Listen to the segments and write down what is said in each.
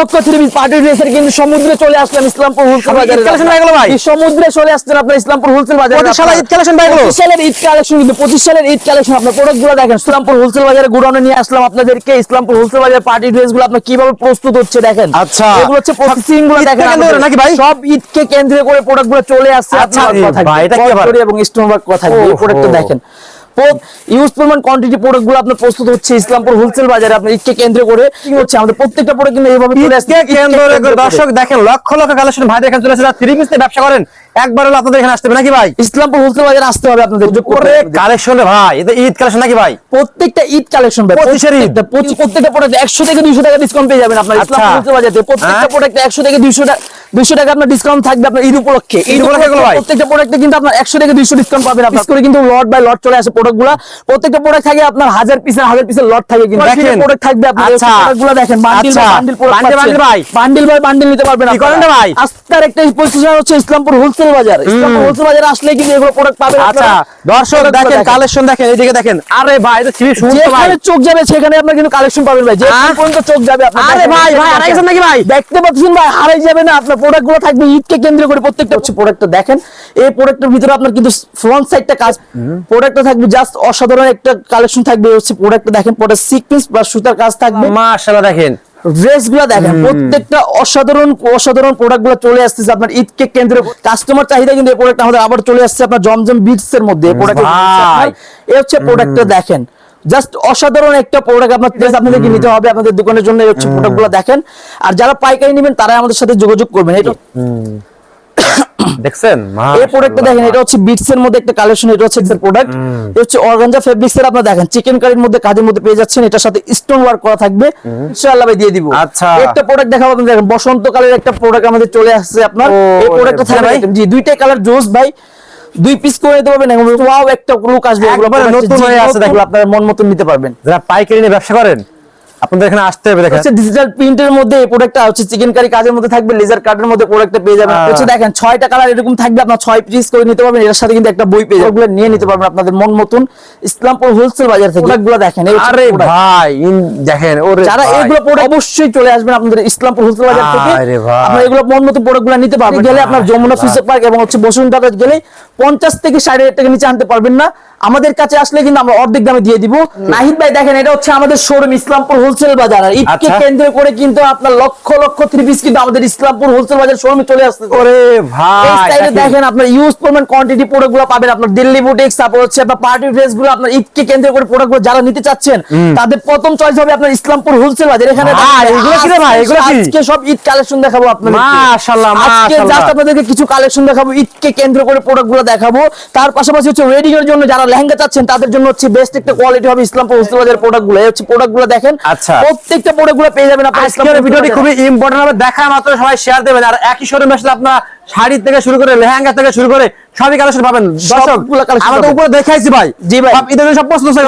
লক্ষ three party ড্রেসের কিন্তু সমুদ্রে চলে আসলাম ইসলামপুর হোলসেল বাজারে। collection ভাই? সমুদ্রে চলে আসছেন আপনার ইসলামপুর হোলসেল বাজারে। পঁচিশ সালের ঈদ collection পাই পঁচিশ সালের ঈদ কালেকশন কিন্তু পঁচিশ সালের ঈদ কালেকশন। আপনার প্রোডাক্টগুলো দেখেন ইসলামপুর হোলসেল বাজারে গুডাউনে নিয়ে আসলাম আপনাদেরকে। ইসলামপুর হোলসেল বাজারে পার্টি ড্রেসগুলো আপনার কীভাবে প্রস্তুত হচ্ছে দেখেন। আচ্ছা। এগুলো হচ্ছে প্রসেসিংগুলো দেখেন করে নাকি ভাই? সব ঈদকে কেন্দ্র করে প্রোডাক্টগুলো চলে আসছে। আচ্ছা, কথা এটা কি? এবং স্টোন ওয়ার্ক কথা এই। দেখেন। ইউজ পরিমাণ কোয়ান্টিটি প্রোডাক্টগুলো আপনার প্রস্তুত হচ্ছে ইসলামপুর হোলসেল বাজারে। আপনার ঈদকে কেন্দ্র করে হচ্ছে আমাদের প্রত্যেকটা প্রোডাক্ট কিন্তু এইভাবে দর্শক দেখেন লক্ষ লক্ষ কালেকশন ভাই দেখেন চলে থ্রি পিস ব্যবসা করেন একবার হলো আপনাদের এখানে আসতে হবে নাকি ভাই ইসলামপুর হোলসেল বাজারে আসতে হবে আপনাদের করতে কালেকশন ভাই এটা ঈদ কালেকশন নাকি ভাই প্রত্যেকটা ঈদ কালেকশন ভাই পঁচিশের ঈদ। প্রত্যেকটা প্রোডাক্ট একশো থেকে দুইশো টাকা ডিসকাউন্ট পেয়ে যাবেন আপনার ইসলাম আচ্ছা। হোলসেল বাজারে প্রত্যেকটা হ্যাঁ? প্রোডাক্টে একশো থেকে দুইশো টাকা দুইশো টাকা আপনার ডিসকাউন্ট থাকবে আপনার ঈদ উপলক্ষে ঈদ উপলক্ষে? প্রত্যেকটা প্রোডাক্টে কিন্তু আপনার একশো থেকে দুইশো ডিসকাউন্ট পাবেন আপনার করে কিন্তু লট বাই লট চলে আসে প্রোডাক্টগুলা প্রত্যেকটা প্রোডাক্ট থাকে আপনার হাজার পিসের হাজার পিসের লট থাকে কিন্তু দেখেন। প্রোডাক্ট থাকবে আপনার আচ্ছা। প্রোডাক্টগুলো দেখেন bundle. Bundle? Bundle by bundle নিতে পারবেন কি করেন ভাই? আস্তার একটা পজিশন হচ্ছে ইসলামপুর হোলসেল বাজার। হোলসেল বাজার আসলে কিন্তু এগুলো প্রোডাক্ট পাবেন আচ্ছা দর্শক দেখেন কালেকশন দেখেন এইদিকে দেখেন। আরে ভাই এটা থ্রি শুনতে ভাই। চোখ যাবে সেখানে আপনার কিন্তু কালেকশন পাবেন ভাই। যে পর্যন্ত চোখ যাবে আপনার আরে ভাই, ভাই, হারাই গেছেন নাকি ভাই? দেখতে পাচ্ছেন ভাই হারাই যাবে না। আপনার প্রোডাক্টগুলো থাকবে ঈদকে কেন্দ্র করে প্রত্যেকটা হচ্ছে প্রোডাক্টটা দেখেন। এই প্রোডাক্টের ভিতরে আপনার কিন্তু ফ্রন্ট সাইডটা কাজ। প্রোডাক্টটা থাকবে জাস্ট অসাধারণ একটা কালেকশন থাকবে। হচ্ছে প্রোডাক্টটা দেখেন প্রোডাক্ট সিকোয়েন্স বা সুতার কাজ থাকবে। মাশাআল্লাহ দেখেন। ড্রেসগুলা দেখেন প্রত্যেকটা অসাধারণ অসাধারণ প্রোডাক্টগুলো চলে আসতেছে আপনার ঈদকে কেন্দ্র। কাস্টমার চাহিদা কিন্তু এই প্রোডাক্ট আমাদের আবার চলে আসছে আপনার জমজম বিটস এর মধ্যে এই হচ্ছে প্রোডাক্টটা দেখেন। জাস্ট অসাধারণ একটা প্রোডাক্ট আপনার ড্রেস আপনাদেরকে নিতে হবে আপনাদের দোকানের জন্য এই হচ্ছে প্রোডাক্টগুলো দেখেন। আর যারা পাইকারি নেবেন তারা আমাদের সাথে যোগাযোগ করবেন এটা দেখছেন? এই প্রোডাক্টটা দেখেন এটা হচ্ছে বিটস এর মধ্যে একটা কালেকশন এটা হচ্ছে একটা প্রোডাক্ট এটা হচ্ছে অর্গানজা ফেব্রিক্স এর আপনারা দেখেন চিকেন কারির মধ্যে কাজের মধ্যে পেয়ে যাচ্ছেন এটার সাথে স্টোন ওয়ার্ক করা থাকবে। ইনশাআল্লাহ ভাই দিয়ে দিব। আচ্ছা। একটা প্রোডাক্ট দেখাবো আপনাদের দেখেন বসন্তকালের একটা প্রোডাক্ট আমাদের চলে আসছে আপনার। এই প্রোডাক্টটা ভাই। জি দুইটাই কালার জোস ভাই। দুই পিস করে দিতে পারবেন ওয়াও একটা লুক আসবে এগুলো নতুন হয়ে আছে দেখুন। আপনারা মন মতন নিতে পারবেন। যারা পাইকারি নিয়ে ব্যবসা করেন আপনাদের এখানে আসতে হবে দেখেন। ডিজিটাল প্রিন্টের মধ্যে এই প্রোডাক্টটা হচ্ছে চিকেন কারি কাজের মধ্যে থাকবে লেজার কাটের মধ্যে প্রোডাক্টটা পেয়ে যাবেন। হচ্ছে দেখেন ছয়টা কালার এরকম থাকবে আপনার ছয় পিস করে নিতে পারবেন এর সাথে কিন্তু একটা বই পেয়ে যাবেন। নিয়ে নিতে পারবেন আপনাদের মন মতন। ইসলামপুর হোলসেল বাজার থেকে। প্রোডাক্টগুলো দেখেন আরে ভাই দেখেন ওরে যারা এগুলো প্রোডাক্ট অবশ্যই চলে আসবেন আপনাদের ইসলামপুর হোলসেল বাজার থেকে। আপনারা এগুলো মন মতো প্রোডাক্টগুলো নিতে পারবেন। গেলে আপনার যমুনা ফিউচার পার্ক এবং হচ্ছে বসুন্ধরা গেলে পঞ্চাশ থেকে ষাট হাজার টাকা নিচে আনতে পারবেন না। আমাদের কাছে আসলে কিন্তু আমরা অর্ধেক দামে দিয়ে দিব নাহিদ ভাই দেখেন এটা হচ্ছে আমাদের শোরুম ইসলামপুর হোলসেল বাজার আর ঈদকে আচ্ছা। কেন্দ্র করে কিন্তু আপনার লক্ষ লক্ষ থ্রি পিস কিন্তু আমাদের ইসলামপুর হোলসেল বাজার শোরুমে চলে আসছে ওরে ভাই দেখেন। আপনার ইউজ পরিমাণ কোয়ান্টিটি প্রোডাক্টগুলো পাবেন আপনার দিল্লি বুটিক্স তারপর হচ্ছে আপনার পার্টি ড্রেসগুলো আপনার ঈদকে কেন্দ্র করে প্রোডাক্টগুলো যারা নিতে চাচ্ছেন তাদের প্রথম চয়েস হবে আপনার ইসলামপুর হোলসেল বাজার এখানে এগুলো কি ভাই? এগুলো? আজকে সব ঈদ কালেকশন দেখাবো আপনাদের মাশাআল্লাহ, আজকে জাস্ট আপনাদেরকে কিছু কালেকশন দেখাবো ঈদকে কেন্দ্র করে প্রোডাক্টগুলো দেখাবো তার পাশাপাশি হচ্ছে ওয়েডিং এর জন্য যারা লেহেঙ্গা চাচ্ছেন তাদের জন্য হচ্ছে বেস্ট একটা কোয়ালিটি হবে ইসলাম হোলসেল বাজার প্রোডাক্টগুলো এই হচ্ছে প্রোডাক্টগুলো দেখেন আচ্ছা। প্রত্যেকটা প্রোডাক্টগুলো পেয়ে যাবেন আপনার আজকের ভিডিওটি খুবই ইম্পর্টেন্ট হবে দেখা মাত্র সবাই শেয়ার দেবেন। আর একই সরে আসলে আপনারা শাড়ি থেকে শুরু করে লেহেঙ্গা থেকে শুরু করে সবই কালেকশন পাবেন দর্শক আমরা তো উপরে দেখাইছি ভাই জি ভাই। ঈদের সব পছন্দ হচ্ছে?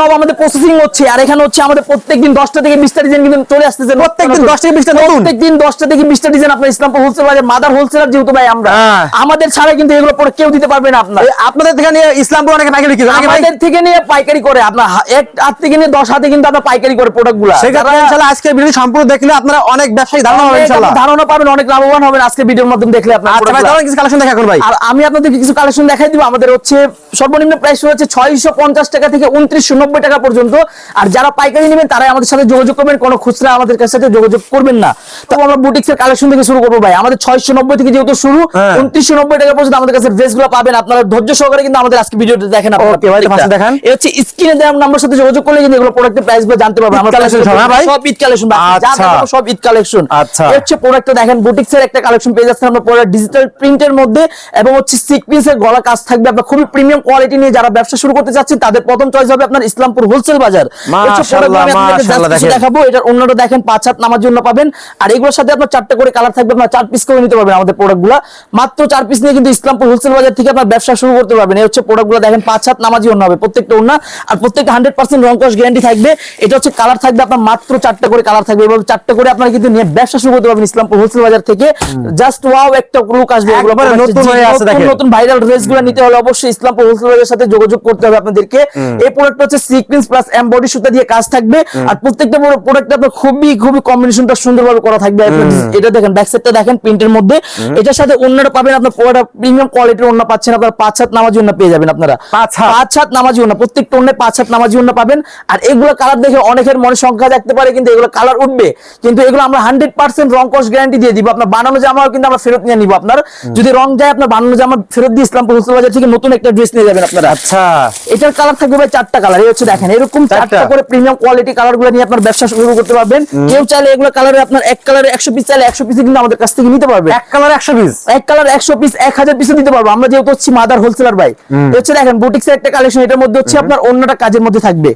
সব আমাদের প্রসেসিং হচ্ছে আর এখানে হচ্ছে আমাদের প্রত্যেকদিন দশটা থেকে বিশটা ডিজাইন কিন্তু চলে আসতেছে প্রত্যেকদিন 10টা থেকে 20টা নতুন? প্রত্যেকদিন দশটা থেকে বিশটা ডিজাইন আপনার ইসলামপুর হোলসেল বাজার মাদার হোলসেলার যেহেতু ভাই আমরা হ্যাঁ। আমাদের ছাড়া কিন্তু এগুলো পরে কেউ দিতে পারবে না আপনার আপনাদের থেকে নিয়ে ইসলামপুর অনেকে পাইকারি করে আমাদের থেকে নিয়ে পাইকারি করে আপনার এক হাত থেকে নিয়ে দশ হাতে কিন্তু আপনার পাইকারি করে প্রোডাক্টগুলা সেক্ষেত্রে ইনশাআল্লাহ আজকের ভিডিও সম্পূর্ণ দেখলে আপনারা অনেক ব্যবসায়ী ধারণা হবে ইনশাআল্লাহ ধারণা পাবেন অনেক লাভবান হবেন আজকে ভিডিওর মাধ্যমে দেখলে আপনার আচ্ছা ভাই তাহলে কিছু কালেকশন দেখা ভাই। আর আমি কিছু কালেকশন দেখাই দিব। আমাদের হচ্ছে সর্বনিম্ন প্রাইস টাকা থেকে উনত্রিশশো নব্বই টাকা পর্যন্ত। আর যারা পাইকারি নেবেন তারাই আমাদের সাথে যোগাযোগ করবেন। কোনো খুচরা আমাদের কাছে যোগাযোগ করবেন না। তো আমরা বুটিক্স এর কালেকশন থেকে শুরু করব ভাই। আমাদের থেকে যেহেতু শুরু হ্যাঁ। উনত্রিশশো নব্বই টাকা পর্যন্ত আমাদের কাছে ড্রেসগুলো পাবেন। আপনারা ধৈর্য সহকারে কিন্তু আমাদের আজকে ভিডিওটা দেখেন আপনারা। ভাই, দেখান। হচ্ছে স্ক্রিনে দেওয়া নাম্বার সাথে যোগাযোগ করলে কিন্তু এগুলো প্রোডাক্টের প্রাইসগুলো জানতে পারবেন। সব, হ্যাঁ ভাই? সব ঈদ কালেকশন যা আচ্ছা। সব ঈদ কালেকশন আচ্ছা। হচ্ছে প্রোডাক্টটা দেখেন বুটিক্স এর একটা কালেকশন পেয়ে যাচ্ছেন। আমরা পরে ডিজিটাল প্রিন্টের মধ্যে এবং হচ্ছে সিকপিস এর গলা কাজ থাকবে। আপনার খুবই প্রিমিয়াম কোয়ালিটি নিয়ে যারা ব্যবসা শুরু করতে চাচ্ছেন তাদের প্রথম চয়েস হবে আপনার ইসলামপুর হোলসেল বাজার। দেখাবো। এটার অন্যটা দেখেন পাঁচ হাত নামার জন্য পাবেন। আর এগুলোর সাথে আপনার চারটে করে কালার থাকবে আপনার চার পিস করে নিতে পারবেন আমাদের প্রোডাক্টগুলা মাত্র চার পিস নিয়ে কিন্তু ইসলামপুর হোলসেল বাজার থেকে আপনার ব্যবসা শুরু করতে পারবেন। এই হচ্ছে প্রোডাক্টগুলো দেখেন পাঁচ হাত নামাজি অন্য হবে প্রত্যেকটা অন্য আর প্রত্যেকটা হান্ড্রেড পার্সেন্ট রং কস গ্যারান্টি থাকবে। এটা হচ্ছে কালার থাকবে আপনার মাত্র চারটে করে কালার থাকবে। এবং চারটে করে আপনারা কিন্তু নিয়ে ব্যবসা শুরু করতে পারবেন ইসলামপুর হোলসেল বাজার থেকে। জাস্ট ওয়াও একটা লুক আসবে এগুলো নতুন হয়ে আছে দেখেন। নতুন ভাইরাল ড্রেস নিতে হলে অবশ্যই ইসলামপুর হোলসেলের সাথে যোগাযোগ করতে হবে আপনাদেরকে। এই প্রোডাক্ট হচ্ছে সিকোয়েন্স প্লাস এমবডি সুতা দিয়ে কাজ থাকবে। আর প্রত্যেকটা প্রোডাক্ট আপনার খুবই খুবই কম্বিনেশনটা সুন্দরভাবে করা থাকবে। এটা দেখেন ব্যাক সাইডটা দেখেন প্রিন্টের মধ্যে। এটার সাথে অন্যটা পাবেন আপনার পুরোটা প্রিমিয়াম কোয়ালিটির অন্য পাচ্ছেন আপনার। পাঁচ হাত নামাজি অন্য পেয়ে যাবেন আপনারা। পাঁচ হাত? পাঁচ হাত নামাজি অন্য প্রত্যেকটা অন্য পাঁচ হাত নামাজি অন্য পাবেন। আর এগুলো কালার দেখে অনেকের মনে সংখ্যা থাকতে পারে কিন্তু এগুলো কালার উঠবে। কিন্তু এগুলো আমরা হান্ড্রেড পার্সেন্ট রং কস গ্যারান্টি দিয়ে দিব। আপনার বানানো জামাও কিন্তু আমরা ফেরত নিয়ে নিব। আপনার। যদি রং যায় আপনার বানানো জামা ফেরত দিয়ে ইসলামপুর হোলসেল বাজার থেকে নতুন একটা ড্রেস নিয়ে যাবেন আপনারা। আচ্ছা। এটার কালার থাকবে ভাই চারটা কালার এই হচ্ছে দেখেন এরকম চারটা? করে প্রিমিয়াম কোয়ালিটি কালারগুলো নিয়ে আপনার ব্যবসা শুরু করতে পারবেন। কেউ চাইলে এগুলো কালারে আপনার এক কালারে একশো পিস চাইলে একশো পিস কিন্তু আমাদের কাছ থেকে নিতে পারবে। এক কালার একশো পিস এক কালার একশো পিস এক হাজার পিসে দিতে পারব। আমরা যেহেতু হচ্ছি মাদার হোলসেলার ভাই। হচ্ছে দেখেন বুটিক্সের একটা কালেকশন এটার মধ্যে হচ্ছে আপনার অন্যটা কাজের মধ্যে থাকবে।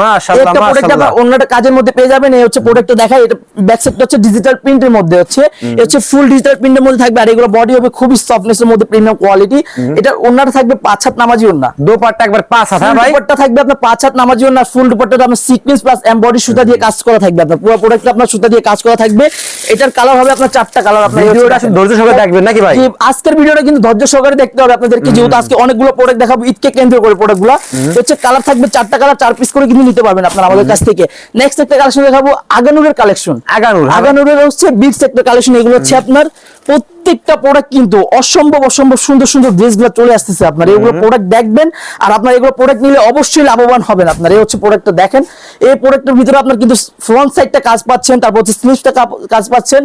মাশাআল্লাহ মাশাআল্লাহ। আপনার অন্যটা কাজের মধ্যে পেয়ে যাবেন। এই হচ্ছে প্রোডাক্টটা দেখাই। এটা ব্যাক সাইডটা হচ্ছে ডিজিটাল প্রিন্টের মধ্যে হচ্ছে। এই হচ্ছে ফুল ডিজিটাল প্রিন্টের মধ্যে থাকবে। আর এগুলো বডি হবে খুবই সফটনেস এর মধ্যে প্রিমিয়াম কোয়ালিটি এটা অন্যটা থাকবে পাঁচ হাত নামাজি ওন্না দোপাট্টা একবার পাঁচ হাত হ্যাঁ ভাই? দুপাট্টা থাকবে আপনার পাঁচ হাত নামাজি ওন্না ফুল দুপাট্টাটা আপনার সিকোয়েন্স প্লাস এমবডি সুতা দিয়ে কাজ করা থাকবে আপনার। পুরো প্রোডাক্টটা আপনার সুতা দিয়ে কাজ করা থাকবে। এটার কালার হবে আপনার চারটা কালার আপনার ভিডিওটা ধৈর্য সহকারে দেখবেন নাকি ভাই? আজকের ভিডিওটা কিন্তু ধৈর্য সহকারে দেখতে হবে আপনাদেরকে। যেহেতু আজকে অনেকগুলো প্রোডাক্ট দেখাবো ঈদকে কেন্দ্র করে প্রোডাক্টগুলো হচ্ছে কালার থাকবে চারটা কালার চার পিস করে কিন্তু নিতে পারবেন আপনারা আমাদের কাছ থেকে। নেক্সট একটা কালেকশন দেখাবো আগানুরের কালেকশন আগানুর, হ্যাঁ। আগানুরের হচ্ছে বিটস একটা কালেকশন এগুলো হচ্ছে আপনার প্রত্যেকটা প্রোডাক্ট কিন্তু অসম্ভব অসম্ভব সুন্দর সুন্দর ড্রেসগুলো চলে আসতেছে আপনার। এগুলো প্রোডাক্ট দেখবেন আর আপনার এগুলো প্রোডাক্ট নিলে অবশ্যই লাভবান হবেন আপনার। এই হচ্ছে প্রোডাক্টটা দেখেন। এই প্রোডাক্টের ভিতরে আপনার কিন্তু ফ্রন্ট সাইডটা কাজ পাচ্ছেন তারপর হচ্ছে স্লিভসটা কাজ পাচ্ছেন।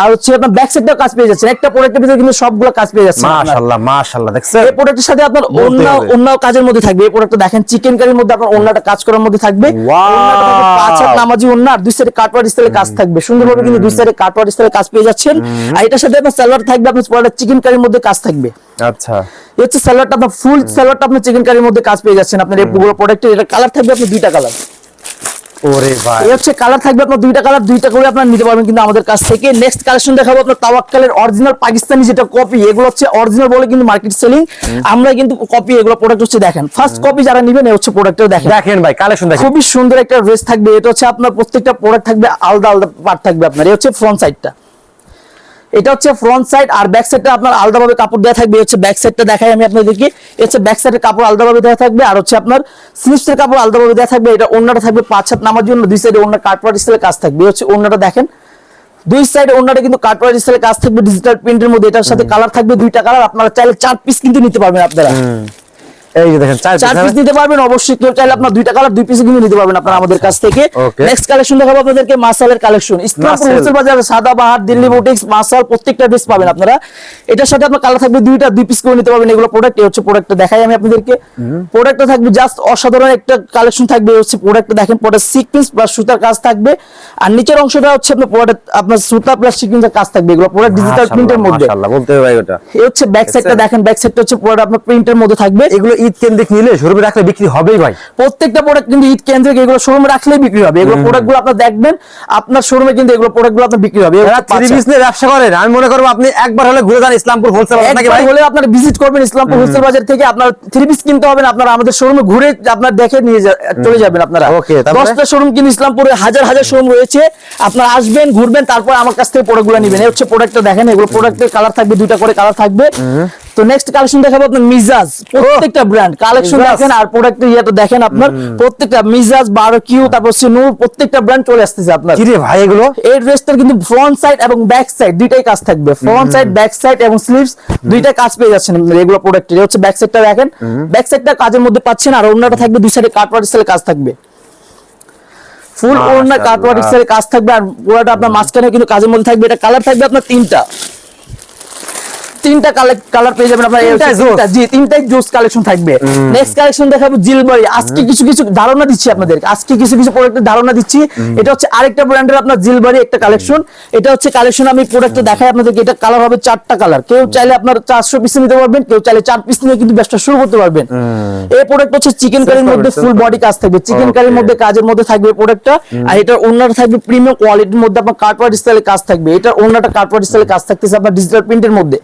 আর হচ্ছে আপনার ব্যাক সাইডটাও কাজ পেয়ে যাচ্ছেন। একটা প্রোডাক্টের ভিতরে কিন্তু সবগুলো কাজ পেয়ে আপনার। মাশাআল্লাহ মাশাআল্লাহ দেখছেন? এই প্রোডাক্টের সাথে আপনার অন্য অন্য কাজের মধ্যে থাকবে। এই প্রোডাক্টটা দেখেন চিকেন কারির মধ্যে আপনার অন্যটা কাজ করার মধ্যে থাকবে। পাঁচ হাত নামাজি অন্য আর দুই সাইডে কাটওয়ার স্টাইলে কাজ থাকবে। সুন্দরভাবে কিন্তু দুই সাইডে কাটওয়ার স্টাইলে কাজ পেয়ে যাচ্ছেন। আর এটার সাথে আপনার সালোয়ার থাকবে আপনার পুরোটা চিকেন কারির মধ্যে কাজ থাকবে। আচ্ছা। এই হচ্ছে আপনার ফুল সালোয়ারটা আপনার চিকেন কারির মধ্যে কাজ পেয়ে যাচ্ছেন। আপনার এই পুরো প্রোডাক্টের এটা কালার থাকবে আপনার দুইটা কালার ওরে ভাই। এই হচ্ছে কালার থাকবে আপনার দুইটা কালার দুইটা করে আপনারা নিতে পারবেন কিন্তু আমাদের কাছ থেকে। নেক্সট কালেকশন দেখাবো আপনার তাওয়াক্কালের অরিজিনাল পাকিস্তানি যেটা কপি এগুলো হচ্ছে অরিজিনাল বলে কিন্তু মার্কেট সেলিং আমরা কিন্তু কপি এগুলো প্রোডাক্ট হচ্ছে দেখেন। ফার্স্ট কপি যারা নেবেন এই হচ্ছে প্রোডাক্টটা দেখেন। দেখেন ভাই কালেকশন দেখেন। খুবই সুন্দর একটা ড্রেস থাকবে। এটা হচ্ছে আপনার প্রত্যেকটা প্রোডাক্ট থাকবে আলাদা আলাদা পার্ট থাকবে আপনার। এই হচ্ছে ফ্রন্ট সাইডটা এটা হচ্ছে ফ্রন্ট সাইড আর ব্যাক সাইডটা আপনার আলাদাভাবে কাপড় দেওয়া থাকবে। হচ্ছে ব্যাক সাইডটা দেখাই আমি আপনাদেরকে। হচ্ছে ব্যাক সাইডের কাপড় আলাদাভাবে দেওয়া থাকবে আর হচ্ছে আপনার স্লিপসের কাপড় আলাদাভাবে দেওয়া থাকবে। এটা অন্যটা থাকবে পাঁচ হাত নামার জন্য। দুই সাইডে অন্য কাটপাট স্টাইলে কাজ থাকবে। হচ্ছে অন্যটা দেখেন। দুই সাইডে অন্যটা কিন্তু কাটপাট স্টাইলে কাজ থাকবে। ডিজিটাল প্রিন্টের মধ্যে এটার সাথে কালার থাকবে দুইটা কালার আপনারা চাইলে চার পিস কিন্তু নিতে পারবেন আপনারা। এই যে দেখেন চার পিস হ্যাঁ? নিতে পারবেন অবশ্যই কেউ চাইলে আপনার দুইটা কালার দুই পিস কিন্তু নিতে পারবেন আপনারা আমাদের কাছ থেকে। নেক্সট কালেকশন দেখাবো আপনাদেরকে মাসালের কালেকশন ইসলামপুর হোলসেল বাজারে সাদা বাহার দিল্লি বুটিক্স মাসাল প্রত্যেকটা ড্রেস পাবেন আপনারা। এটার সাথে আপনার কালার থাকবে দুইটা দুই পিস করে নিতে পারবেন এগুলো প্রোডাক্ট হচ্ছে প্রোডাক্টটা দেখাই আমি আপনাদেরকে। প্রোডাক্টটা থাকবে জাস্ট অসাধারণ একটা কালেকশন থাকবে হচ্ছে প্রোডাক্টটা দেখেন প্রোডাক্ট সিকোয়েন্স প্লাস সুতার কাজ থাকবে। আর নিচের অংশটা হচ্ছে আপনার প্রোডাক্ট আপনার সুতা প্লাস সিকোয়েন্সের কাজ থাকবে এগুলো প্রোডাক্ট ডিজিটাল প্রিন্টের মধ্যে। মাশাআল্লাহ, বলতে ভাই ওটা এই হচ্ছে ব্যাক সাইডটা? দেখেন ব্যাক সাইডটা হচ্ছে প্রোডাক্ট আপনার প্রিন্টের মধ্যে থাকবে। এগুলো ঈদ কেন্দ্রিক নিলে? শোরুমে রাখলে বিক্রি হবেই ভাই। প্রত্যেকটা প্রোডাক্ট কিন্তু ঈদ কেন্দ্রিক এগুলো শোরুমে রাখলেই বিক্রি হবে? এগুলো আপনার দেখবেন আপনার শোরুমে কিন্তু এগুলো আপনার বিক্রি হবে। থ্রি পিস নিয়ে ব্যবসা করেন। আমি মনে করব আপনি একবার হলে ঘুরে যান ইসলামপুর হোলসেল ভাই? হলে আপনার ভিজিট করবেন ইসলামপুর হোলসেল বাজার থেকে। আপনার থ্রি পিস কিনতে হবে না আপনারা আমাদের শোরুমে ঘুরে আপনার দেখে নিয়ে চলে যাবেন আপনারা। তারপরে? দশটা শোরুম কিন্তু ইসলামপুরে হাজার হাজার শোরুম রয়েছে। আপনারা আসবেন ঘুরবেন তারপর আমার কাছ থেকে প্রোডাক্টগুলো নেবেন। এই হচ্ছে প্রোডাক্টটা দেখেন এগুলো প্রোডাক্টের কালার থাকবে দুইটা করে কালার থাকবে। তো নেক্সট কালেকশন দেখাবো আপনার মিজাজ। প্রত্যেকটা ব্র্যান্ড কালেকশন দেখেন আর প্রোডাক্টের ইয়েটা দেখেন আপনার। প্রত্যেকটা মিজাজ বারো কিউ তারপর প্রত্যেকটা ব্র্যান্ড চলে আসতেছে আপনার। কি রে ভাই এগুলো? এই ড্রেসটার কিন্তু ফ্রন্ট সাইড এবং ব্যাক সাইড দুইটাই কাজ থাকবে। ফ্রন্ট সাইড ব্যাক সাইড এবং স্লিভস দুইটা কাজ পেয়ে যাচ্ছেন এগুলো প্রোডাক্টের হচ্ছে ব্যাক সাইডটা দেখেন। ব্যাক সাইডটা কাজের মধ্যে পাচ্ছেন আর অন্যটা থাকবে দুই সাইডে কাটওয়ার্ড স্টাইলে কাজ থাকবে। ফুল ওড়না মাশাআল্লাহ। কাটওয়ার্ড স্টাইলে কাজ থাকবে আর পুরোটা আপনার মাঝখানে কিন্তু কাজের মধ্যে থাকবে। এটা কালার থাকবে আপনার তিনটা। তিনটা কালার পেয়ে যাবেন আপনার তিনটাই জোস। তিনটা, জি তিনটাই জোস কালেকশন থাকবে। নেক্সট কালেকশন দেখাবো জিলবাড়ি। আজকে কিছু কিছু ধারণা দিচ্ছি আপনাদেরকে আজকে কিছু কিছু প্রোডাক্টের ধারণা দিচ্ছি। এটা হচ্ছে আরেকটা ব্র্যান্ডের আপনার জিলবাড়ি একটা কালেকশন এটা হচ্ছে কালেকশন আমি প্রোডাক্টটা দেখাই আপনাদেরকে। এটা কালার হবে চারটা কালার কেউ চাইলে আপনার চারশো পিস নিতে পারবেন কেউ চাইলে চার পিস নিয়ে কিন্তু ব্যবসা শুরু করতে পারবেন। এই প্রোডাক্ট হচ্ছে চিকেন কারির মধ্যে ফুল বডি কাজ থাকবে। চিকেন কারির মধ্যে কাজের মধ্যে থাকবে প্রোডাক্টটা আর এটা ওনার থাকবে প্রিমিয়াম কোয়ালিটির মধ্যে আপনার কার্টওয়ার্ড স্টাইলে কাজ থাকবে। এটা ওনাটা কার্টওয়ার্ড স্টাইলে কাজ থাকতেছে আপনার ডিজিটাল প্রিন্টের মধ্যে।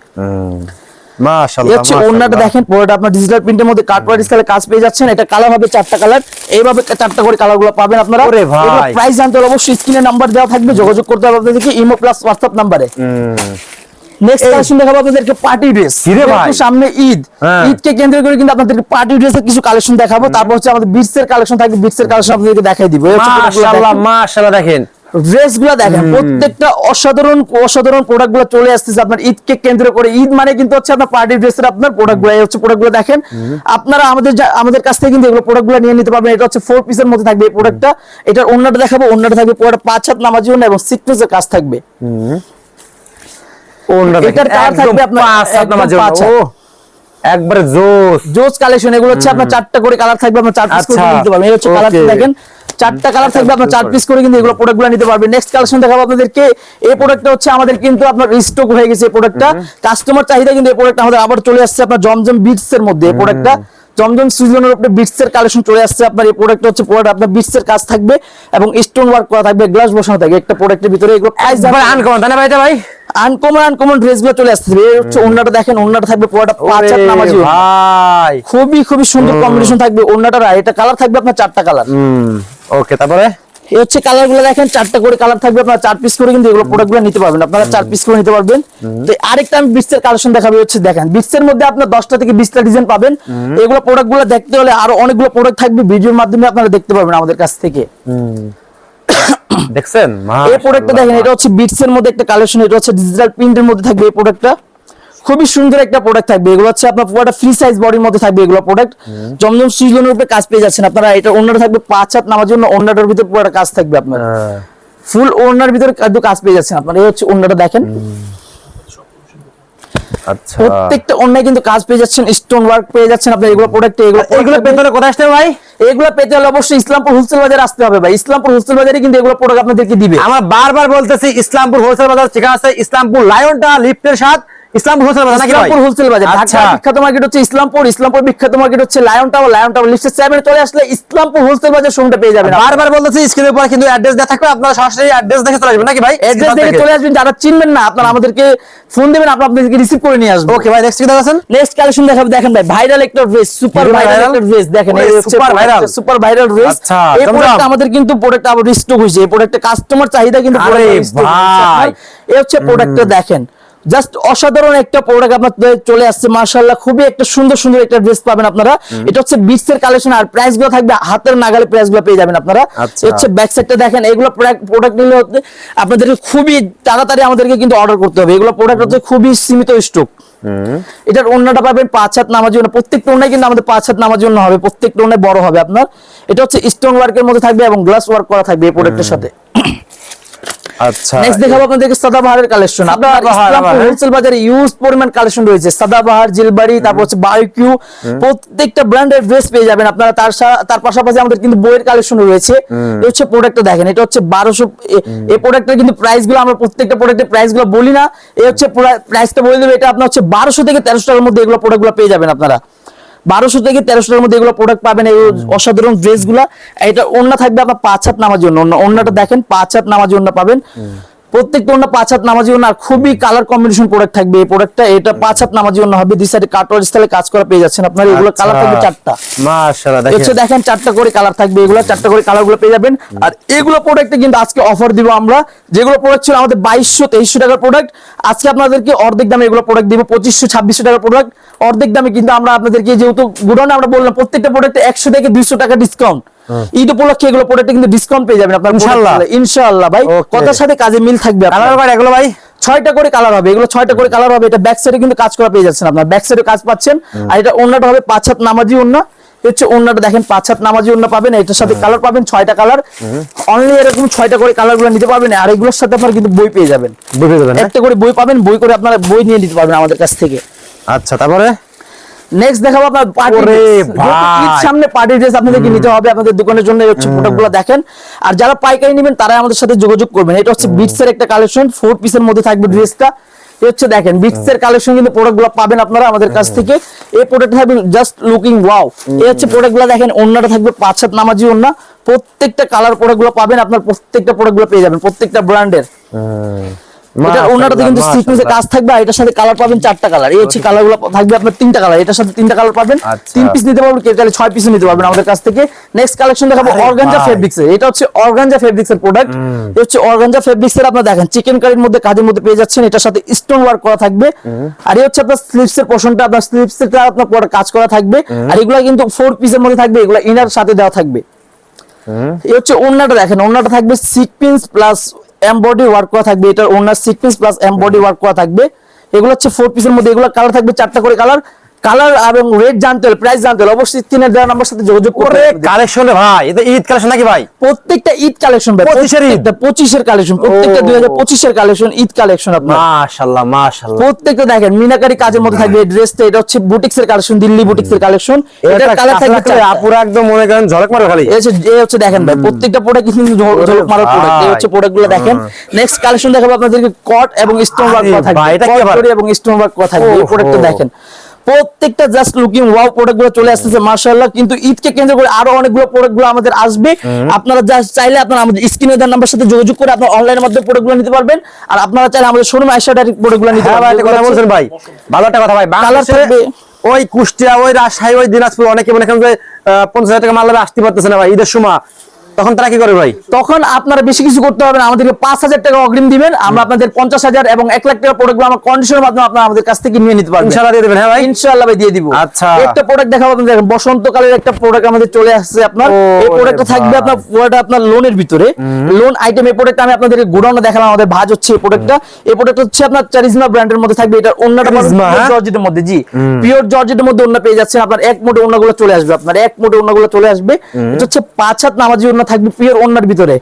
দেখেন পুরোটা আপনার ডিজিটাল প্রিন্টের মধ্যে কাটওয়ার্ড স্টাইলে কাজ পেয়ে যাচ্ছেন। এটা কালার হবে চারটা কালার এইভাবে চারটা করে কালার পাবেন আপনারা। ওরে ভাই। প্রাইস জানতে হলে অবশ্যই স্ক্রিনে নাম্বার দেওয়া থাকবে যোগাযোগ করতে হবে আপনাদেরকে ইমো প্লাস হোয়াটসঅ্যাপ নাম্বারে নেক্সট কালেকশন দেখাবো আপনাদেরকে পার্টি ড্রেস রে ভাই? সামনে ঈদ। হ্যাঁ। ঈদকে কেন্দ্র করে কিন্তু আপনাদেরকে পার্টি ড্রেসের কিছু কালেকশন দেখাবো। তারপর হচ্ছে আমাদের বিটসের কালেকশন থাকবে। বিটসের কালেকশন আপনাদেরকে দেখাই দিব। মাশাআল্লাহ মাশাআল্লাহ দেখেন। ড্রেসগুলা দেখেন প্রত্যেকটা অসাধারণ অসাধারণ চলে আসতেছে আপনার ঈদকে কেন্দ্র করে। ঈদ মানে কিন্তু হচ্ছে আপনার পার্টি ড্রেসের আপনার হচ্ছে দেখেন। আপনারা আমাদের আমাদের কাছ থেকে কিন্তু এগুলো নিয়ে নিতে পারবেন। এটা হচ্ছে ফোর পিসের মধ্যে থাকবে এই প্রোডাক্টটা এটার অন্যটা দেখাবো। অন্যটা থাকবে পুরোটা পাঁচ হাত নামার জন্য এবং সিকনেসের কাজ থাকবে। এটার থাকবে আপনার পাঁচ হাত। একবারে জোস। জোস কালেকশন এগুলো হচ্ছে আপনার চারটা করে কালার থাকবে। আপনার চার পিস করে আচ্ছা, নিতে পারবেন। এই হচ্ছে কালার দেখেন। চারটা কালার থাকবে আপনার চার পিস করে কিন্তু এগুলো প্রোডাক্টগুলো নিতে পারবেন। নেক্সট কালেকশন দেখাবো আপনাদেরকে। এই প্রোডাক্টটা হচ্ছে আমাদের কিন্তু আপনার রিস্টক হয়ে গেছে এই প্রোডাক্টটা কাস্টমার চাহিদা কিন্তু এই প্রোডাক্টটা আমাদের আবার চলে আসছে আপনার জমজম বিটস এর মধ্যে এই প্রোডাক্টটা জমজম সিজনের উপরে বিটসের কালেকশন চলে আসছে। আপনার এই প্রোডাক্ট হচ্ছে পুরোটা আপনার বিটসের কাজ থাকবে এবং স্টোন ওয়ার্ক করা থাকবে গ্লাস বসানো থাকবে। একটা প্রোডাক্টের ভিতরে এগুলো প্রাইস একবার আনকমন তাই না ভাই ভাই? আনকমন আনকমন ড্রেসগুলো চলে আসছে। এই হচ্ছে ওন্নাটা দেখেন ওন্নাটা থাকবে পুরোটা পাঁচ হাত নামাজি ভাই। খুবই খুবই সুন্দর কম্বিনেশন থাকবে। অন্যটা এটা কালার থাকবে আপনার চারটা কালার ওকে তারপরে? এই হচ্ছে কালারগুলো দেখেন চারটা করে কালার থাকবে আপনার চার পিস করে কিন্তু এগুলো প্রোডাক্টগুলো নিতে পারবেন আপনারা চার পিস করে নিতে পারবেন। তো আরেকটা আমি বিস্তের কালেকশন দেখাবো হচ্ছে দেখেন বিস্তের মধ্যে আপনার দশটা থেকে বিশটা ডিজাইন পাবেন। এগুলো প্রোডাক্টগুলো দেখতে হলে আরও অনেকগুলো প্রোডাক্ট থাকবে ভিডিওর মাধ্যমে আপনারা দেখতে পারবেন আমাদের কাছ থেকে। দেখছেন? এই প্রোডাক্টটা দেখেন এটা হচ্ছে বিটস এর মধ্যে একটা কালেকশন এটা হচ্ছে ডিজিটাল প্রিন্টের মধ্যে থাকবে এই প্রোডাক্টটা খুবই সুন্দর একটা প্রোডাক্ট থাকবে। এগুলো হচ্ছে আপনার পুরোটা ফ্রি সাইজ বডির মধ্যে থাকবে এগুলো প্রোডাক্ট জমজম সিজনের উপরে কাজ পেয়ে যাচ্ছেন আপনারা। এটা অন্যটা থাকবে পাঁচ হাত নামার জন্য অন্যটার ভিতরে পুরোটা কাজ থাকবে আপনার। হ্যাঁ। ফুল ওনার ভিতরে কাজ পেয়ে যাচ্ছেন আপনারা। এই হচ্ছে অন্যটা দেখেন। আচ্ছা। প্রত্যেকটা অন্যায় কিন্তু কাজ পেয়ে যাচ্ছেন। স্টোন ওয়ার্ক পেয়ে যাচ্ছেন আপনার এগুলো প্রোডাক্ট এগুলো এগুলো পেতলে কোথায় আসতে হবে ভাই? এগুলো পেতে হলে অবশ্যই ইসলামপুর হোলসেল বাজারে আসতে হবে ভাই। ইসলামপুর হোলসেল বাজারে কিন্তু এগুলো প্রোডাক্ট আপনাদেরকে দিবে। আমরা বারবার বলতেছি ইসলামপুর হোলসেল বাজার ঠিকানা আছে ইসলামপুর লায়নটা লিফটের সাথ ইসলামপুর হোলসেল বাজার ইসলামপুর হোলসেল বাজার। আচ্ছা। বিখ্যাত মার্কেট হচ্ছে ইসলামপুর। ইসলামপুর বিখ্যাত মার্কেট হচ্ছে লায়ন টাওয়ার লায়ন টাওয়ার লিস্টের সেভেনে চলে আসলে ইসলামপুর হোলসেল বাজার শোরুমটা পেয়ে যাবেন বারবার বলতেছি স্ক্রিনের উপর কিন্তু অ্যাড্রেস দেওয়া থাকবে। আপনারা সরাসরি অ্যাড্রেস দেখে চলে আসবেন। নাকি ভাই? অ্যাড্রেস দেখে চলে আসবেন। যারা চিনবেন না আপনারা আমাদেরকে ফোন দিবেন। আপনারা আপনাদেরকে রিসিভ করে নিয়ে আসব। ওকে ভাই নেক্সট কি দেখাচ্ছেন? নেক্সট কালেকশন দেখাবো। দেখেন ভাই ভাইরাল একটা ড্রেস সুপার ভাইরাল viral? একটা ড্রেস দেখেন এই হচ্ছে super viral? Super viral dress এই প্রোডাক্ট আমাদের কিন্তু প্রোডাক্ট আবার রিস্টক হয়েছে। এই প্রোডাক্টে কাস্টমার চাহিদা কিন্তু আরে ভাই। এই হচ্ছে প্রোডাক্টটা দেখেন। জাস্ট অসাধারণ একটা প্রোডাক্ট আপনাদের চলে আসছে মাশাআল্লাহ খুবই একটা সুন্দর সুন্দর একটা ড্রেস পাবেন আপনারা। এটা হচ্ছে বিটস এর কালেকশন আর প্রাইসগুলো থাকবে হাতের নাগালে প্রাইসগুলো পেয়ে যাবেন আপনারা। আচ্ছা। হচ্ছে ব্যাক সাইডটা দেখেন এগুলো প্রোডাক্ট নিলে আপনাদেরকে খুবই তাড়াতাড়ি আমাদেরকে কিন্তু অর্ডার করতে হবে। এগুলো প্রোডাক্ট হচ্ছে খুবই সীমিত স্টক এটার ওন্নাটা পাবেন পাঁচ হাত নামার জন্য। প্রত্যেকটা ওন্নায় কিন্তু আমাদের পাঁচ হাত নামার জন্য হবে। প্রত্যেকটা ওন্নায় বড় হবে আপনার। এটা হচ্ছে স্টোন ওয়ার্কের মধ্যে থাকবে এবং গ্লাস ওয়ার্ক করা থাকবে এই প্রোডাক্টের সাথে। আচ্ছা নেক্সট দেখাবো আপনাদেরকে সাদাবাহারের কালেকশন আপনার? হোলসেল বাজারে ইউজ পরিমাণ কালেকশন রয়েছে। সাদাবাহার জিলবাড়ি তারপর হচ্ছে বায়োকিউ প্রত্যেকটা ব্র্যান্ডের ড্রেস পেয়ে যাবেন আপনারা। তার তার পাশাপাশি আমাদের কিন্তু বইয়ের কালেকশন রয়েছে। এই হচ্ছে প্রোডাক্টটা দেখেন এটা হচ্ছে বারোশো এই প্রোডাক্টের কিন্তু প্রাইসগুলো আমরা প্রত্যেকটা প্রোডাক্টের প্রাইসগুলো বলি না। এই হচ্ছে প্রাইসটা বলে দেবে এটা আপনার হচ্ছে বারোশো থেকে তেরোশো টাকার মধ্যে এগুলো প্রোডাক্টগুলো পেয়ে যাবেন আপনারা। বারোশো থেকে তেরোশোর মধ্যে এগুলো প্রোডাক্ট পাবেন এই অসাধারণ ড্রেসগুলা। এটা অন্য থাকবে আপনার পাঁচ হাত নামার জন্য। অন্য অন্যটা দেখেন পাঁচ হাত নামার জন্য পাবেন। প্রত্যেকটা অন্য পাঁচ হাত নামার জন্য আর খুবই কালার কম্বিনেশন প্রোডাক্ট থাকবে এই প্রোডাক্টটা এটা পাঁচ হাত নামার জন্য হবে দুই সাইডে স্টাইলে কাজ করা পেয়ে যাচ্ছেন আপনার। এগুলো কালার থাকবে চারটা। মাশাআল্লাহ দেখেন। দেখেন চারটা করে কালার থাকবে এগুলো চারটা করে কালারগুলো পেয়ে যাবেন। আর এগুলো প্রোডাক্টে কিন্তু আজকে অফার দিব আমরা। যেগুলো প্রোডাক্ট ছিল আমাদের বাইশশো তেইশশো টাকার প্রোডাক্ট আজকে আপনাদেরকে অর্ধেক দামে এগুলো প্রোডাক্ট দিব পঁচিশশো ছাব্বিশশো টাকার প্রোডাক্ট অর্ধেক দামে কিন্তু আমরা আপনাদেরকে যেহেতু গুডাউনে আমরা বললাম প্রত্যেকটা প্রোডাক্টে একশো থেকে দুইশো টাকা ডিসকাউন্ট ঈদ উপলক্ষে এগুলো প্রোডাক্টে কিন্তু ডিসকাউন্ট পেয়ে যাবেন আপনার ইনশাআল্লাহ। ইনশাআল্লাহ ভাই। কথার সাথে কাজে মিল থাকবে আপনার। কালার ভাই এগুলো ভাই? ছয়টা করে কালার হবে। এগুলো ছয়টা করে কালার হবে। এটা ব্যাক সাইডে কিন্তু কাজ করা পেয়ে যাচ্ছেন আপনার। ব্যাক সাইডে কাজ পাচ্ছেন। আর এটা অন্যটা হবে পাঁচ হাত নামাজি অন্য হচ্ছে অন্যটা দেখেন পাঁচ হাত নামাজি অন্য পাবেন। এটার সাথে কালার পাবেন ছয়টা কালার অনলি এরকম ছয়টা করে কালারগুলো নিতে পারবেন। আর এগুলোর সাথে আপনার কিন্তু বই পেয়ে যাবেন। বুঝে দেবেন হ্যাঁ? একটা করে বই পাবেন। বই করে আপনারা বই নিয়ে নিতে পারবেন আমাদের কাছ থেকে। আচ্ছা তারপরে? নেক্সট দেখাবো আপনার পার্টি সামনে পার্টি ড্রেস আপনাদেরকে নিতে হবে আপনাদের দোকানের জন্য হচ্ছে প্রোডাক্টগুলো দেখেন। আর যারা পাইকারি নেবেন তারাই আমাদের সাথে যোগাযোগ করবেন। এটা হচ্ছে বিটস এর একটা কালেকশন ফোর পিসের মধ্যে থাকবে ড্রেসটা হচ্ছে দেখেন বিটস এর কালেকশন কিন্তু প্রোডাক্টগুলো পাবেন আপনারা আমাদের কাছ থেকে। এই প্রোডাক্ট থাকবে জাস্ট লুকিং ওয়াও এই হচ্ছে প্রোডাক্টগুলো দেখেন অন্যটা থাকবে পাঁচ সাত নামাজি অন্য প্রত্যেকটা কালার প্রোডাক্টগুলো পাবেন আপনার প্রত্যেকটা প্রোডাক্টগুলো পেয়ে যাবেন প্রত্যেকটা ব্র্যান্ডের ওনাটাতে কিন্তু মাশাআল্লাহ, কাজ থাকবে আর এটার সাথে কালার পাবেন চারটা কালার এই হচ্ছে কালার থাকবে আপনার তিনটা কালার এটার সাথে তিনটা কালার পাবেন। আচ্ছা। তিন পিস নিতে পারবেন কেউ চাইলে ছয় পিস নিতে পারবেন আমাদের কাছ থেকে। নেক্সট কালেকশন দেখাবো অর্গানজা ফেব্রিক্স এটা হচ্ছে অর্গানজা ফেব্রিক্স এর প্রোডাক্ট এটা হচ্ছে অর্গানজা ফেব্রিক্স এর আপনারা দেখেন চিকেন কারির মধ্যে কাজের মধ্যে পেয়ে যাচ্ছেন। এটার সাথে স্টোন ওয়ার্ক করা থাকবে। আর এই হচ্ছে আপনার স্লিপস এর পোর্শনটা আপনার স্লিপস এর আপনার পুরো কাজ করা থাকবে। আর এগুলা কিন্তু ফোর পিসের মধ্যে থাকবে এগুলা ইনার সাথে দেওয়া থাকবে। এই হচ্ছে ওন্নাটা দেখেন ওন্নাটা থাকবে সিকপিন্স প্লাস এমবডি ওয়ার্ক করা থাকবে, এটার ওনার সিকোয়েন্স প্লাস এমবডি ওয়ার্ক করা থাকবে। এগুলো হচ্ছে ফোর পিসের মধ্যে এগুলো কালার থাকবে চারটা করে কালার কালার এবং রেট জানতে হলে প্রাইস জানতে হলে অবশ্যই তিনের দেওয়া নাম্বার সাথে যোগাযোগ করে কালেকশন ভাই এটা ঈদ কালেকশন নাকি ভাই? প্রত্যেকটা ঈদ কালেকশন ভাই 25 এর ঈদ? প্রত্যেকটা 25 এর কালেকশন প্রত্যেকটা ও। 2025 এর কালেকশন ঈদ কালেকশন আপনার। মাশাআল্লাহ মাশাআল্লাহ প্রত্যেকটা দেখেন মিনাকারি কাজের মধ্যে থাকবে ড্রেসটা এটা হচ্ছে বুটিক্স এর কালেকশন দিল্লি বুটিক্স এর কালেকশন এটার কালার থাকবে। আপুরা একদম মনে করেন ঝলক মারবে খালি। এই হচ্ছে হচ্ছে দেখেন ভাই প্রত্যেকটা প্রোডাক্ট কিন্তু ঝলক মারার প্রোডাক্ট এই হচ্ছে প্রোডাক্টগুলো দেখেন। নেক্সট কালেকশন দেখাবো আপনাদেরকে কট এবং স্টোন ওয়ার্ক করা থাকবে ভাই, এটা কি এবং স্টোন ওয়ার্ক করা থাকবে। এই। প্রোডাক্টটা দেখেন। প্রত্যেকটা জাস্ট লুকিং ওয়াও প্রোডাক্টগুলো চলে আসতেছে মাশাআল্লাহ। কিন্তু ঈদকে কেন্দ্র করে আরও অনেকগুলো প্রোডাক্টগুলো আমাদের আসবে। আপনারা জাস্ট চাইলে আপনারা আমাদের স্ক্রিনে দেওয়ার নাম্বার সাথে যোগাযোগ করে আপনারা অনলাইনের মাধ্যমে প্রোডাক্টগুলো নিতে পারবেন। আর আপনারা চাইলে আমাদের শোরুমে আইসা ডাইরেক্ট প্রোডাক্টগুলো নিতে হ্যাঁ পারবেন। কথা বলছেন ভাই। ভালো একটা কথা ভাই। বাংলাদেশে থাকবে। ওই কুষ্টিয়া ওই রাজশাহী ওই দিনাজপুর অনেকে মনে করেন যে পঞ্চাশ হাজার টাকা মাল আসতে পারতেছে না ভাই ঈদের সময়। তখন তারা কি করে ভাই? তখন আপনারা বেশি কিছু করতে হবে আমাদেরকে পাঁচ হাজার টাকা অগ্রিম দিবেন আমরা আপনাদের পঞ্চাশ হাজার এবং এক লাখ টাকা প্রোডাক্ট আমার কন্ডিশনের মাধ্যমে আপনারা আমাদের কাছ থেকে নিয়ে নিতে পারবেন। ইনশাআল্লাহ দিয়ে দেবেন হ্যাঁ ভাই? ইনশাআল্লাহ ভাই দিয়ে দিব। আচ্ছা। একটা প্রোডাক্ট দেখাবো আপনাদের দেখেন বসন্তকালের একটা প্রোডাক্ট আমাদের চলে আসছে আপনার। এই প্রোডাক্টটা থাকবে আপনার পুরোটা আপনার লোনের ভিতরে। লোন আইটেম এই প্রোডাক্ট আমি আপনাদের গোডাউনে দেখালাম আমাদের ভাজ হচ্ছে এই প্রোডাক্টটা এই প্রোডাক্ট হচ্ছে আপনার চারিজমা ব্র্যান্ডের মধ্যে থাকবে এটা অন্যটা Charisma, হ্যাঁ? জর্জেটের মধ্যে জি। পিওর জর্জেটের মধ্যে অন্য পেয়ে যাচ্ছেন আপনার এক মোটে অন্যগুলো চলে আসবে আপনার এক মোটে অন্যগুলো চলে আসবে। এটা হচ্ছে পাঁচ হাত নামাজি অন্য থাকবে পিওর অন্যার ভিতরে।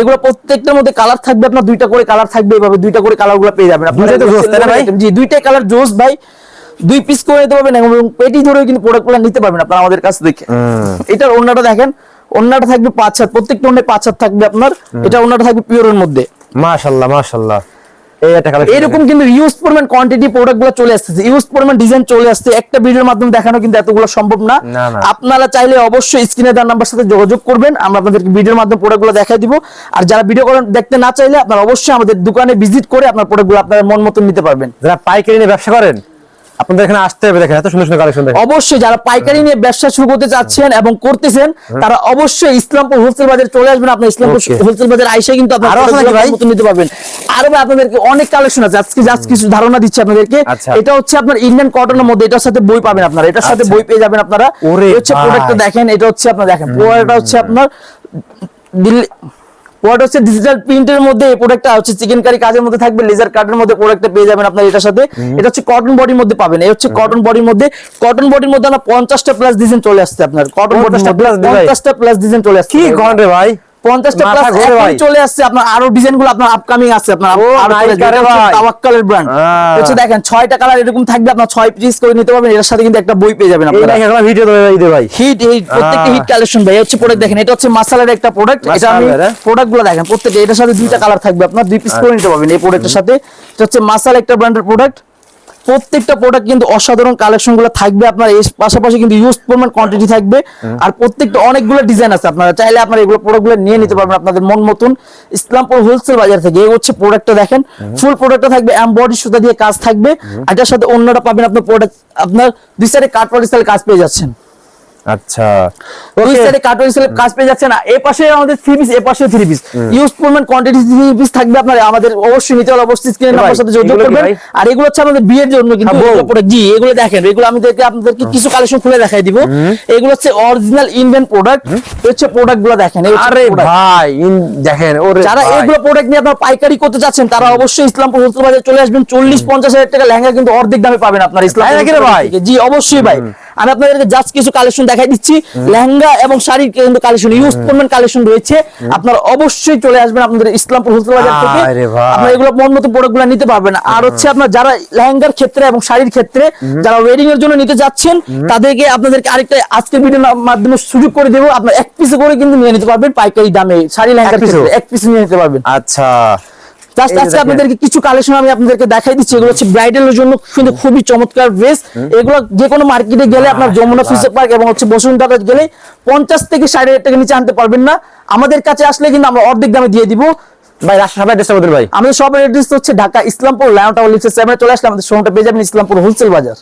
এগুলো প্রত্যেকটার মধ্যে কালার থাকবে আপনার দুইটা করে কালার থাকবে এভাবে দুইটা করে কালারগুলো পেয়ে যাবেন। দুইটাই? জি কালার জোস ভাই। দুই পিস করে নিতে পারবেন এবং পেটি ধরেও কিন্তু প্রোডাক্টগুলো নিতে পারবেন আপনার আমাদের কাছ থেকে। এটার অন্যটা দেখেন অন্যটা থাকবে পাঁচ হাত প্রত্যেকটা অন্য পাঁচ হাত থাকবে আপনার। এটা অন্যটা থাকবে পিওরের মধ্যে। মাশাআল্লাহ মাশাআল্লাহ এই একটা কালেকশন এরকম কিন্তু ইউজ পরিমাণ কোয়ান্টিটি প্রোডাক্টগুলো চলে আসছে ইউজ পরিমাণ ডিজাইন চলে আসছে। একটা ভিডিওর মাধ্যমে দেখানো কিন্তু এতগুলো সম্ভব না। আপনারা চাইলে অবশ্যই স্ক্রিনে দেওয়ার নাম্বার সাথে যোগাযোগ করবেন। আমরা আপনাদেরকে ভিডিওর মাধ্যমে প্রোডাক্টগুলো দেখাই দিব। আর যারা ভিডিও করেন দেখতে না চাইলে আপনারা অবশ্যই আমাদের দোকানে ভিজিট করে আপনার প্রোডাক্টগুলো আপনার মন মতন নিতে পারবেন। যারা পাইকারি নিয়ে ব্যবসা করেন আপনাদের এখানে আসতে হবে দেখেন এত সুন্দর সুন্দর কালেকশন দেখেন। অবশ্যই যারা পাইকারি নিয়ে ব্যবসা শুরু করতে চাচ্ছেন এবং করতেছেন তারা অবশ্যই ইসলামপুর হোলসেল বাজারে চলে আসবেন। আপনি ইসলামপুর হোলসেল বাজারে আইসে কিন্তু আপনার নিতে পারবেন। আরও ভাই আপনাদেরকে অনেক কালেকশন আছে। আজকে জাস্ট কিছু ধারণা দিচ্ছি আপনাদেরকে। আচ্ছা। এটা হচ্ছে আপনার ইন্ডিয়ান কটনের মধ্যে এটার সাথে বই পাবেন আপনারা। এটার সাথে আচ্ছা। বই পেয়ে যাবেন আপনারা। হচ্ছে। প্রোডাক্টটা দেখেন এটা হচ্ছে আপনার দেখেন হচ্ছে আপনার দিল্লি প্রোডাক্ট হচ্ছে ডিজিটাল প্রিন্টের মধ্যে এই প্রোডাক্টটা হচ্ছে চিকেন কারি কাজের মধ্যে থাকবে লেজার কাটের মধ্যে প্রোডাক্টটা পেয়ে যাবেন আপনার এটার সাথে। এটা হচ্ছে কটন বডির মধ্যে পাবেন। এই হচ্ছে কটন বডির মধ্যে কটন বডির মধ্যে আমরা পঞ্চাশটা প্লাস ডিজাইন চলে আসছে আপনার। কটন বডির 50টা মধ্যে plus design? পঞ্চাশটা প্লাস ডিজাইন চলে আসছে। কি কন রে ভাই? পঞ্চাশটা মাথা প্লাস ঘোরে চলে আসছে আপনার আরও আপনার আপকামিং আছে আপনার ও, আরও চলে নাইকা রে আসবে। এটা হচ্ছে ভাই। তাওয়াক্কালের ব্র্যান্ড হ্যাঁ। হচ্ছে দেখেন ছয়টা কালার এরকম থাকবে আপনার পিস করে নিতে পারবেন। এটার সাথে কিন্তু একটা বই পেয়ে যাবেন এই দেখেন ভিডিও দেবে ভাই। হিট হিট প্রত্যেকটা হিট কালেকশন ভাই। হচ্ছে প্রোডাক্ট দেখেন এটা হচ্ছে মাসালার একটা প্রোডাক্ট এটা আমি মাসালার, হ্যাঁ? দেখেন প্রত্যেকটা। এটার সাথে দুইটা কালার থাকবে আপনার দুই পিস করে নিতে পারবেন এই প্রোডাক্টের সাথে। এটা হচ্ছে মাসাল একটা ব্র্যান্ডের প্রোডাক্ট প্রত্যেকটা প্রোডাক্ট কিন্তু অসাধারণ কালেকশনগুলো থাকবে। আপনার এর পাশাপাশি কিন্তু ইউজ পরিমাণ কোয়ান্টিটি থাকবে। আর প্রত্যেকটা অনেকগুলো ডিজাইন আছে আপনারা। চাইলে আপনারা এগুলো প্রোডাক্টগুলো নিয়ে নিতে পারবেন আপনাদের মন মতন। ইসলামপুর হোলসেল বাজার থেকে এই হচ্ছে প্রোডাক্টটা দেখেন। ফুল প্রোডাক্টটা থাকবে এমবডি সুতা দিয়ে কাজ থাকবে। আর এটার সাথে অন্যটা পাবেন আপনার প্রোডাক্ট আপনার দুই সাইডে কাট স্টাইল কাজ পেয়ে যাচ্ছেন। আচ্ছা। দুই সাইডে কার্টুন হিসেবে কাজ পেয়ে যাচ্ছে না। এ পাশে আমাদের থ্রি পিস এ পাশে থ্রি পিস ইউজ পরিমাণ কোয়ান্টিটি থ্রি পিস থাকবে আপনার আমাদের অবশ্যই নিতে হলে অবশ্যই স্ক্রিনে নাম্বার সাথে যোগাযোগ করবেন। আর এগুলো হচ্ছে আমাদের বিয়ের জন্য কিন্তু হ্যাঁ, জি এগুলো দেখেন এগুলো আমি দেখে আপনাদেরকে কিছু কালেকশন খুলে দেখাই দিব। এগুলো হচ্ছে অরিজিনাল ইন্ডিয়ান প্রোডাক্ট হচ্ছে প্রোডাক্টগুলো দেখেন আরে ভাই ইন- দেখেন ওরে যারা এগুলো প্রোডাক্ট নিয়ে আপনার পাইকারি করতে চাচ্ছেন তারা অবশ্যই ইসলামপুর হোলসেল বাজারে চলে আসবেন। চল্লিশ পঞ্চাশ হাজার টাকা লেহেঙ্গা কিন্তু অর্ধেক দামে পাবেন আপনার ইসলাম? জি অবশ্যই ভাই। আমি আপনাদেরকে জাস্ট কিছু কালেকশন দেখাই দিচ্ছি। লেহেঙ্গা এবং শাড়ির কিন্তু কালেকশন ইউজ পরিমাণ কালেকশন রয়েছে। আপনারা অবশ্যই চলে আসবেন আপনাদের ইসলামপুর হোলসেল বাজার থেকে। আপনারা এগুলো মন মতো প্রোডাক্টগুলো নিতে পারবেন। আর হচ্ছে আপনার যারা লেহেঙ্গার ক্ষেত্রে এবং শাড়ির ক্ষেত্রে যারা ওয়েডিং এর জন্য নিতে যাচ্ছেন তাদেরকে আপনাদেরকে আরেকটা আজকের ভিডিওর মাধ্যমে সুযোগ করে দেবো। আপনার এক পিস করে কিন্তু নিয়ে নিতে পারবেন পাইকারি দামে শাড়ি লেহেঙ্গার ক্ষেত্রে এক পিস নিয়ে নিতে পারবেন। আচ্ছা। জাস্ট আজকে আপনাদেরকে কিছু কালেকশন আমি আপনাদেরকে দেখাই দিচ্ছি। এগুলো হচ্ছে ব্রাইডালের জন্য কিন্তু খুবই চমৎকার ড্রেস এগুলো যে কোনো মার্কেটে গেলে আপনার যমুনা ফিউচার পার্ক এবং হচ্ছে বসুন্ধরা গেলে পঞ্চাশ থেকে ষাট হাজার টাকা নিচে আনতে পারবেন না। আমাদের কাছে আসলে কিন্তু আমরা অর্ধেক দামে দিয়ে দিবো। ভাই সবাই চেষ্টা করতে ভাই। আমাদের সব অ্যাড্রেস হচ্ছে ঢাকা ইসলামপুর লায়ন টাওয়ার সেভেনে চলে আসলে আমাদের শোরুমটা পেয়ে যাবেন ইসলামপুর হোলসেল বাজার